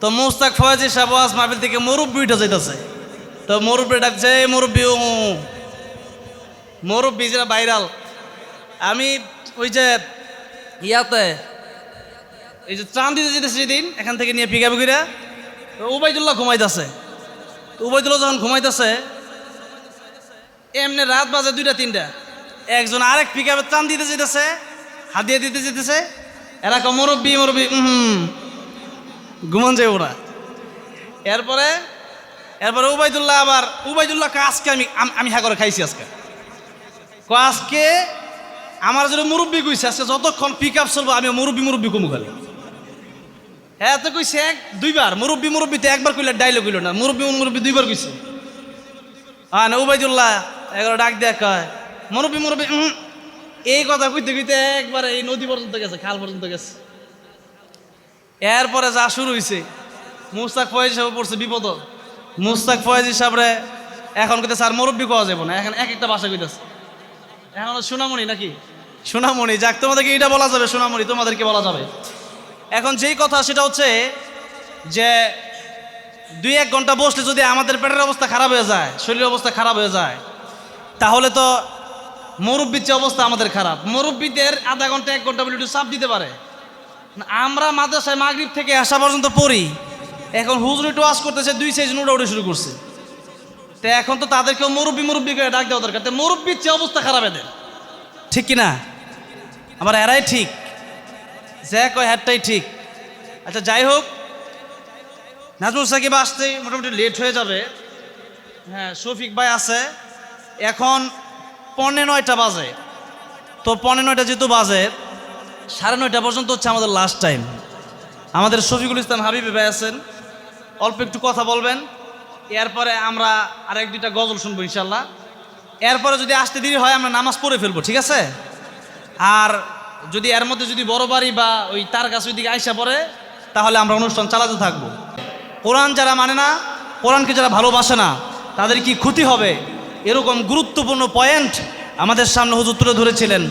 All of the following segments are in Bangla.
তো মুস্তাক ফয়াজি সাহেব ওয়াজ মাহফিল থেকে মুরব্বি উঠে যাইতেছে। তো মুরব্বি ডাকছে, "এই মুরব্বি মুরব্বি যেটা ভাইরাল, আমি ওই যে ইয়াতে, এই যে ত্রাণ দিতে যেতেছে যেদিন, এখান থেকে নিয়ে পিকাপি করে উবাইদুল্লাহ ঘুমাইতেছে। তো উবাইদুল্লাহ যখন ঘুমাইতেছে, এমনি রাত বাজে দুইটা, তিনটা, একজন আরেক পিকাপে ত্রাণ দিতে যেতেছে হাত দিয়ে দিতে যেতেছে এরা মুরব্বি মুরব্বি হুম। ঘুমান যায় ওরা এরপরে এরপরে উবাইদুল্লাহ আবার উবাইদুল্লাহকে আজকে আমি আমি হ্যাঁ করে খাইছি আজকে। ক আজকে আমার যদি মুরব্বি কইছে, আজকে যতক্ষণ পিক আপ চলবো আমি মুরব্বি মুরব্বি কমু খালি। হ্যাঁ তো কইছে এক, দুইবার, মুরব্বি মুরব্বি তো একবার কইলে ডাইলগ কইল না, মুরব্বি মুরব্বি দুইবার কইছে। হ্যাঁ না, উবাইদুল্লাহ এগারো ডাক দেয়া কয়, মুরব্বি মুরব্বি। এই কথা কইতে কইতে একবার এই নদী পর্যন্ত গেছে, খাল পর্যন্ত গেছে। এরপরে যা শুরু হয়েছে মুস্তাক ফয়েজ সাহেব পড়ছে বিপদ। মুস্তাক ফয়েজ সাহেবরে এখন কইতে স্যার মুরব্বী পাওয়া যাবে না, এখন এক একটা ভাষা কইতেছে। এখন সোনামণি নাকি? সোনামণি, যাক, তোমাদেরকে এটা বলা যাবে, সোনামণি, তোমাদেরকে বলা যাবে। এখন যেই কথা সেটা হচ্ছে যে দুই এক ঘণ্টা বসলে যদি আমাদের পেটের অবস্থা খারাপ হয়ে যায়, শরীরের অবস্থা খারাপ হয়ে যায়, তাহলে তো মুরব্বীর যে অবস্থা আমাদের খারাপ। মুরব্বীদের আধা ঘণ্টা, এক ঘণ্টা বলে একটু চাপ দিতে পারে। আমরা মাদ্রাসায় মাগরিব থেকে আসা পর্যন্ত পড়ি। এখন হুজুরি টোয়াস করতেছে, দুই সাইজ উঠে শুরু করছে। তো এখন তো তাদেরকেও মুরব্বী মুরব্বী করে ডাক দেওয়া দরকার। তো মুরব্বীর চেয়ে অবস্থা খারাপ এদের। ঠিক কি না আমার এরাই ঠিক। যে কয় হ্যাটটাই ঠিক। আচ্ছা যাই হোক। নাজমুল সাকিব আসতে মোটামুটি লেট হয়ে যাবে। হ্যাঁ শফিক ভাই আছে। এখন পৌনে নয়টা বাজে। তো পৌনে নয়টা যেহেতু বাজে সাড়ে নয়টা পর্যন্ত হচ্ছে আমাদের লাস্ট টাইম আমাদের শফিকুল ইসলাম হাবিবি ভাই আছেন। অল্প একটু কথা বলবেন। এরপরে আমরা আর এক দুইটা গজল শুনব ইনশাল্লাহ এরপরে যদি আসতে দেরি হয়, আমরা নামাজ পড়ে ফেলব, ঠিক আছে? আর যদি এর মধ্যে যদি বড় বাড়ি বা ওই তার কাছে ওইদিকে আইসা পড়ে, তাহলে আমরা অনুষ্ঠান চালাতে থাকব। কোরআন যারা মানে না, কোরআনকে যারা ভালোবাসে না, তাদের কি ক্ষতি হবে? এরকম গুরুত্বপূর্ণ পয়েন্ট আমাদের সামনে হুজুর তুলে ধরেছিলেন।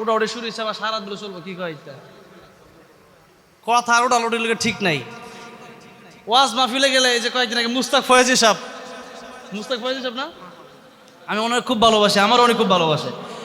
ওটা ওটা শুরু হয়েছে আবার সারা দূরে চলবো কি কয়টা কথা আর ওটা লোটের লোকের ঠিক নাই। ওয়াজ মাহফিলে গেলে এই যে কয়েকদিন আগে মুস্তাক ফয়েজি সাহ মুস্তাক ফয়েজি সাহ না? আমি ওনার খুব ভালোবাসি আমার অনেক খুব ভালোবাসে।